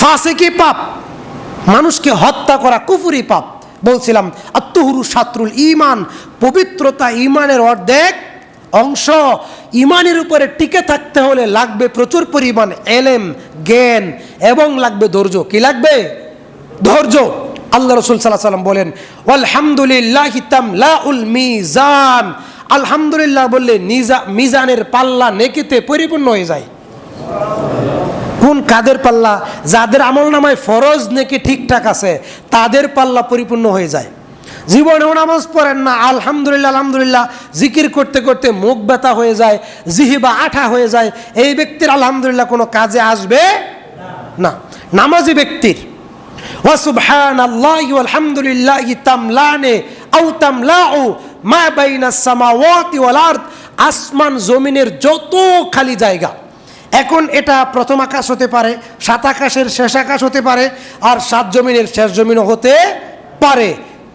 ফাঁসে কি পাপ। মানুষকে হত্যা করা কুফুরি পাপ। বলছিলাম আত্মহুরু সাতরুল ইমান পবিত্রতা ইমানের অর্ধেক অংশ। ইমানের উপরে টিকে থাকতে হলে লাগবে প্রচুর পরিমাণ এলেম, জ্ঞান এবং লাগবে ধৈর্য। কি লাগবে? ধৈর্য। আল্লাহ রসুল সাল্লাহ সাল্লাম বলেন আলহামদুলিল্লাহ তামলাউল মিজান। আলহামদুলিল্লাহ বললে, নিজা মিজানের পাল্লা নেকিতে পরিপূর্ণ হয়ে যায়। কাদের পাল্লা? যাদের আমল নামায় ফরজ নাকি ঠিকঠাক আছে, তাদের পাল্লা পরিপূর্ণ হয়ে যায়। জীবনেও নামাজ পড়েন না, আলহামদুলিল্লাহ আলহামদুলিল্লাহ, জিকির করতে করতে মুখ ব্যথা হয়ে যায়, জিহিবা আঠা হয়ে যায়, এই ব্যক্তির আলহামদুলিল্লাহ কোনো কাজে আসবে না। নামাজি ব্যক্তির আল্লাহ আলহামদুলিল্লাহ আউ আসমান জমিনের যত খালি জায়গা এখন এটা প্রথম আকাশ হতে পারে, সাত আকাশের শেষ আকাশ হতে পারে, আর সাত জমিনের শেষ জমিনও হতে পারে।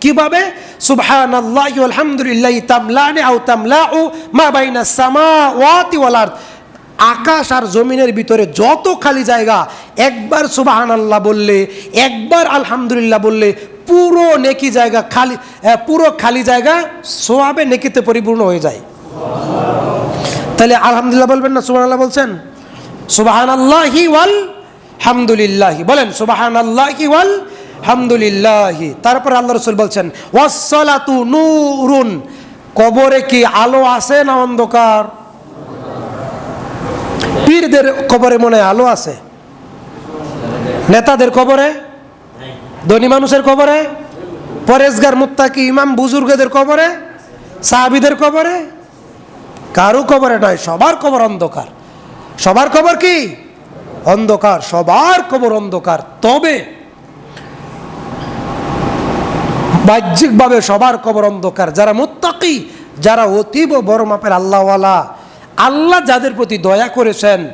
কীভাবে? সুবহান আল্লাহ আলহামদুলিল্লাহ আউ তামলাউ মা বাইনা ওয়াল আরদ। আকাশ আর জমিনের ভিতরে যত খালি জায়গা, একবার সুবাহান আল্লাহ বললে, একবার আলহামদুলিল্লাহ বললে, পুরো নেকি জায়গা খালি পুরো খালি জায়গা সোয়াবে নেকিতে পরিপূর্ণ হয়ে যায়। তাহলে আলহামদুলিল্লাহ বলবেন না সুবাহ আল্লাহ বলছেন? সুবাহান আল্লাহি ওয়াল হামদুলিল্লাহি। বলেন সুবাহান আল্লাহি ওয়াল হামদুলিল্লাহি। তারপর আল্লাহ রসুল বলছেন, ওয়াসসালাতু নূরুন। কবরে কি আলো আছে না অন্ধকার? পীরদের কবরে মনে আলো আছে। নেতাদের কবরে? ধনী মানুষের কবরে? পরেশগার, মুত্তাকি, ইমাম, বুজুর্গদের কবরে? সাহাবিদের কবরে? কারও কবরে নয়, সবার কবর অন্ধকার। সবার কবর কি? অন্ধকার, সবার কবর অন্ধকার। তবে বাহ্যিকভাবে সবার কবর অন্ধকার। যারা মুত্তাকি, যারা অতীব বড় মাপের আল্লাহওয়ালা, আল্লাহ যাদের প্রতি দয়া করেছেন,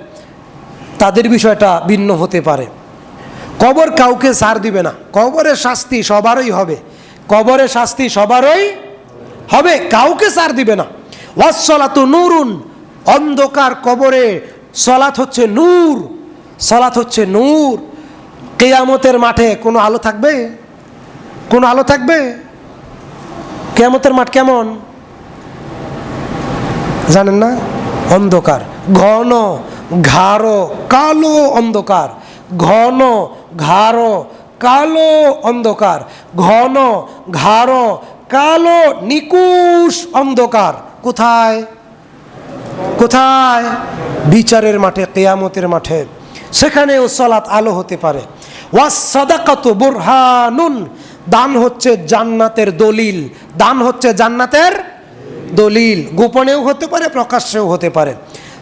তাদের বিষয়টা ভিন্ন হতে পারে। কবর কাউকে সার দিবে না। কবরের শাস্তি সবারই হবে। কবরের শাস্তি সবারই হবে। কাউকে সার দিবে না। ওয়াসলাত নুরুন, অন্ধকার কবরে সলাত হচ্ছে নূর সলাত হচ্ছে নূর। কেয়ামতের মাঠে কোনো আলো থাকবে? কোনো আলো থাকবে? কেয়ামতের মাঠ কেমন? জানেন না? অন্ধকার, ঘন, ঘাড়ো, কালো অন্ধকার। ঘন, ঘাড়ো, কালো অন্ধকার। ঘন, ঘাড়ো, কালো, নিকুশ অন্ধকার। কোথায়? কোথায়? বিচারের মাঠে, কেয়ামতের মাঠে। সেখানেও সলাৎ আলো হতে পারে। ওয়াসাদাকাত বুরহানুন। দান হচ্ছে জান্নাতের দলিল। দান হচ্ছে জান্নাতের দলিল। গোপনেও হতে পারে, প্রকাশ্যেও হতে পারে।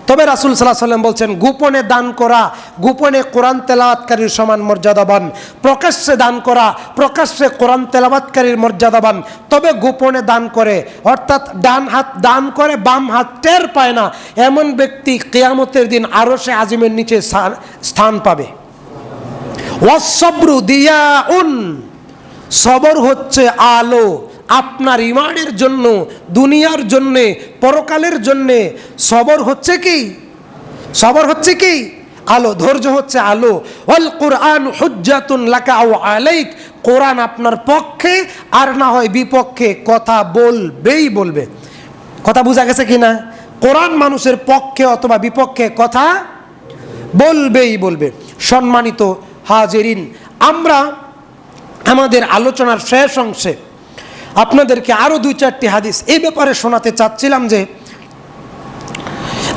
তবে রাসুল সাল্লাহ সাল্লাম বলছেন, গোপনে দান করা, গোপনে কোরআন তেলাওয়াতকারীর সমান মর্যাদাবান। প্রকাশ্যে দান করা, প্রকাশ্যে কোরআন তেলাওয়াতকারীর মর্যাদাবান। তবে গোপনে দান করে, অর্থাৎ ডান হাত দান করে, বাম হাত টের পায় না। এমন ব্যক্তি কেয়ামতের দিন আরও সে আজিমের নিচে স্থান- পাবে। ওয়াসব্রু দিয়া উন সবর হচ্ছে আলো। আপনার ইমানের জন্য, দুনিয়ার জন্যে, পরকালের জন্যে সবর হচ্ছে কি? সবর হচ্ছে কি? আলো, ধৈর্য হচ্ছে আলো। অল কোরআন হুজ্জাতুন লাকা ও আলাইক। কোরআন আপনার পক্ষে আর না হয় বিপক্ষে। কথা বলবেই বলবে। কথা বোঝা গেছে কি না? কোরআন মানুষের পক্ষে অথবা বিপক্ষে কথা বলবেই বলবে। সম্মানিত হাজেরিন, আমরা আমাদের আলোচনার শেষ অংশে আপনাদেরকে আরও দুই চারটি হাদিস এই ব্যাপারে শোনাতে চাচ্ছিলাম যে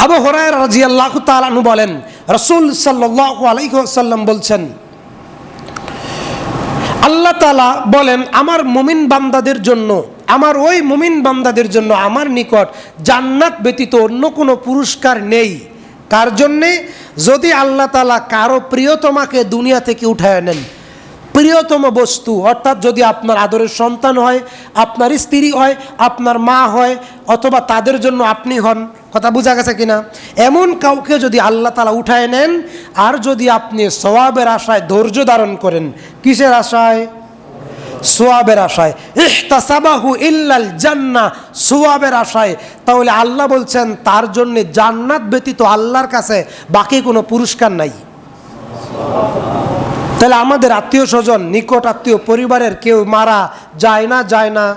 আবু হরায় রাজি আল্লাহ তালানু বলেন, রসুল সাল্লাহ আলাইসাল্লাম বলছেন, আল্লাহ তালা বলেন, আমার মুমিন বান্দাদের জন্য, আমার ওই মুমিন বান্দাদের জন্য আমার নিকট জান্নাত ব্যতীত অন্য কোনো পুরস্কার নেই। কার জন্যে যদি আল্লাহ তালা কারও প্রিয়তমাকে দুনিয়া থেকে উঠায় নেন প্রিয়তম বস্তু, অর্থাৎ যদি আপনার আদরের সন্তান হয়, আপনার স্ত্রী হয়, আপনার মা হয়, অথবা তাদের জন্য আপনি হন, কথা বোঝা গেছে কিনা? এমন কাউকে যদি আল্লাহ তালা উঠায় নেন, আর যদি আপনি সওয়াবের আশায় ধৈর্য ধারণ করেন, কিসের আশায়? সোয়াবের আশায়। ইহতাসাবাহু ইল্লাল জান্না সোয়াবের আশায়। তাহলে আল্লাহ বলছেন, তার জন্য জান্নাত ব্যতীত আল্লাহর কাছে বাকি কোনো পুরস্কার নাই। তাহলে আমাদের আত্মীয় স্বজন, নিকট আত্মীয় পরিবারের কেউ মারা যায় না যায় না।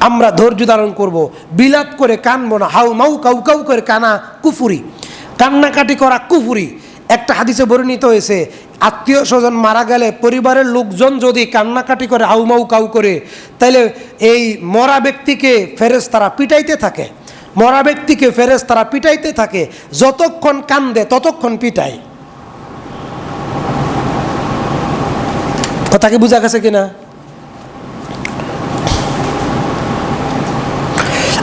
আমরা ধৈর্য ধারণ করব। বিলাপ করে কানবো না। হাউ মাউ কাউ কাউ করে কানা কুফুরি। কান্নাকাটি করা কুফুরি। একটা হাদিসে বর্ণিত হয়েছে, আত্মীয় স্বজন মারা গেলে পরিবারের লোকজন যদি কান্নাকাটি করে হাউ মাউ কাউ করে, তাহলে এই মরা ব্যক্তিকে ফেরেস তারা পিটাইতে থাকে। মরা ব্যক্তিকে ফেরেস তারা পিটাইতে থাকে। যতক্ষণ কান্দে, ততক্ষণ পিটায়। কথা কি বোঝা গেছে কিনা?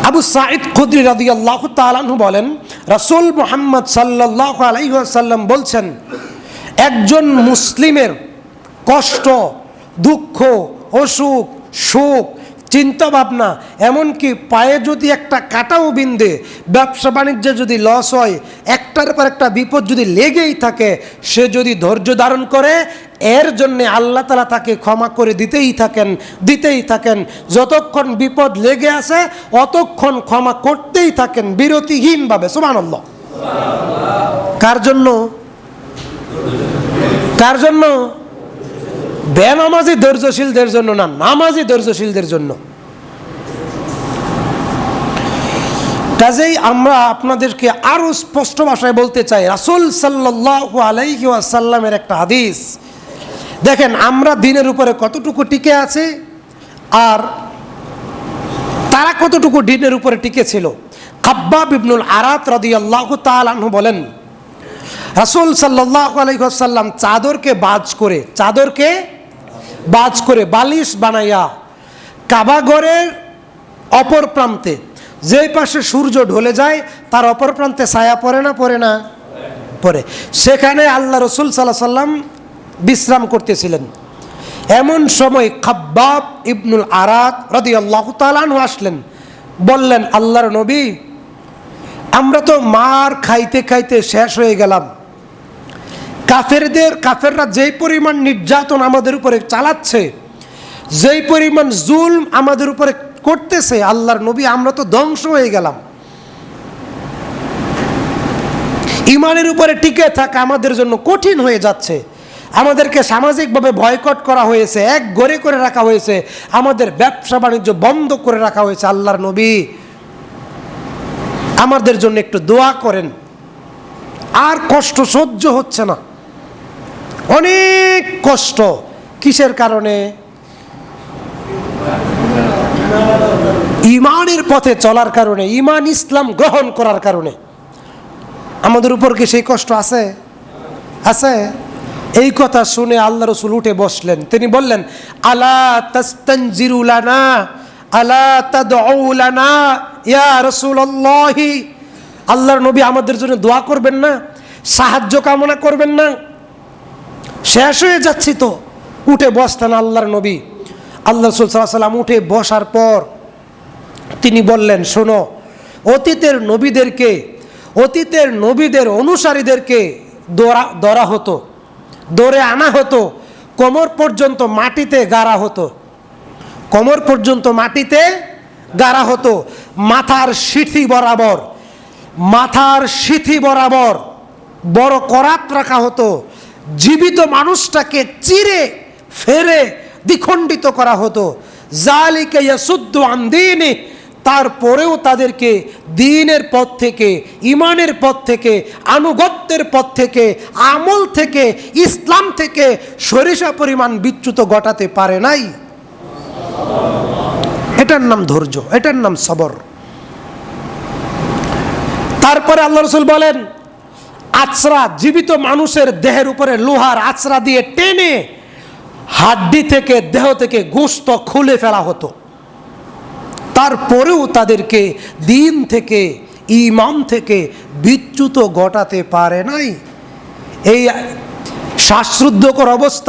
আবু সাইদ খুদ্রি রাদি আল্লাহ তালাহু বলেন, রাসুল মোহাম্মদ সাল্লাহ আলাইসাল্লাম বলছেন, একজন মুসলিমের কষ্ট, দুঃখ, অসুখ সুখ চিন্তা ভাবনা এমনকি পায়ে যদি একটা কাটাও বিন্দে ব্যবসা বাণিজ্যে যদি লস হয়, একটার পর একটা বিপদ যদি লেগেই থাকে, সে যদি ধৈর্য ধারণ করে এর জন্য আল্লাহ তালা তাকে ক্ষমা করে দিতেই থাকেন দিতেই থাকেন। যতক্ষণ বিপদ লেগে আছে, অতক্ষণ ক্ষমা করতেই থাকেন বিরতিহীনভাবে সুমানল্লাহ কার জন্য? কার জন্য? বেনামাজি ধৈর্যশীলদের জন্য না, নামাজি ধৈর্যশীলদের জন্য। কাজেই আমরা আপনাদেরকে আরও স্পষ্ট ভাষায় বলতে চাই, রাসুল সাল্লাহ আলাইহি আসাল্লামের একটা হাদিস। দেখেন, আমরা দিনের উপরে কতটুকু টিকে আছে আর তারা কতটুকু দিনের উপরে টিকে ছিল? খাব্বাব ইবনুল আরাত রদি আল্লাহ তালু বলেন, রাসুল সাল্লাহ আলাইসাল্লাম চাদরকে বাজ করে, চাদরকে বাজ করে বালিশ বানাইয়া কাবাগরের অপর প্রান্তে, যেই পাশে সূর্য ঢলে যায়, তার অপর প্রান্তে ছায়া পড়ে না পড়ে না? পড়ে। সেখানে আল্লাহ রসুল সাল্লাহ সাল্লাম বিশ্রাম করতেছিলেন। এমন সময় খাব্বাব ইবনুল আরাত রদি আল্লাহ তালানু আসলেন। বললেন, আল্লাহর নবী, আমরা তো মার খাইতে খাইতে শেষ হয়ে গেলাম। কাফেরদের, কাফেররা যেই পরিমাণ নির্যাতন আমাদের উপরে চালাচ্ছে, যেই পরিমাণ জুলম আমাদের উপরে করতেছে, আল্লাহর নবী, আমরা তো ধ্বংস হয়ে গেলাম। ইমানের উপরে টিকে থাকা আমাদের জন্য কঠিন হয়ে যাচ্ছে। আমাদেরকে সামাজিকভাবে বয়কট করা হয়েছে, এক গড়ে করে রাখা হয়েছে। আমাদের ব্যবসা বাণিজ্য বন্ধ করে রাখা হয়েছে আল্লাহর নবী। আমাদের জন্য একটু দোয়া করেন। আর কষ্ট সহ্য হচ্ছে না। অনেক কষ্ট। কিসের কারণে? ইমানের পথে চলার কারণে, ইমান ইসলাম গ্রহণ করার কারণে। আমাদের উপর কি সেই কষ্ট আছে? আছে। এই কথা শুনে আল্লাহ রসুল উঠে বসলেন। তিনি বললেন, আলা তাস্তানজিরুলানা আলা তাদউলানা ইয়া রাসূলুল্লাহি। আল্লাহর নবী আমাদের জন্য দোয়া করবেন না, সাহায্য কামনা করবেন না। শেষ হয়ে যাচ্ছি তো। উঠে বসতেন আল্লাহর নবী। আল্লাহ রসুল সাল্লাহ সাল্লাম উঠে বসার পর তিনি বললেন, শোনো, অতীতের নবীদেরকে, অতীতের নবীদের অনুসারীদেরকে দরা, ধরা হতো। দৌড়ে আনা হতো, কোমর পর্যন্ত মাটিতে গাড়া হতো। কোমর পর্যন্ত মাটিতে গাড়া হতো। মাথার সিঁথি বরাবর, মাথার সিঁথি বরাবর বড় করাত রাখা হতো। জীবিত মানুষটাকে চিরে, ফেরে, দ্বিখণ্ডিত করা হতো। জালিকে ইয়াসুদ্দু আন দীনি তারপরেও তাদেরকে দিনের পথ থেকে, ইমানের পথ থেকে, আনুগত্যের পথ থেকে, আমল থেকে, ইসলাম থেকে সরিষা পরিমাণ বিচ্যুত ঘটাতে পারে নাই। এটার নাম ধৈর্য, এটার নাম সবর। তারপরে আল্লাহ রসুল বলেন আচরা জীবিত মানুষের দেহের উপরে লোহার আচরা দিয়ে টেনে হাড্ডি থেকে, দেহ থেকে গোস্ত খুলে ফেলা হতো। তারপরেও তাদেরকে দিন থেকে ইমাম থেকে বিচ্যুত ঘটাতে পারে নাই। এই শ্বাসরুদ্ধকর অবস্থা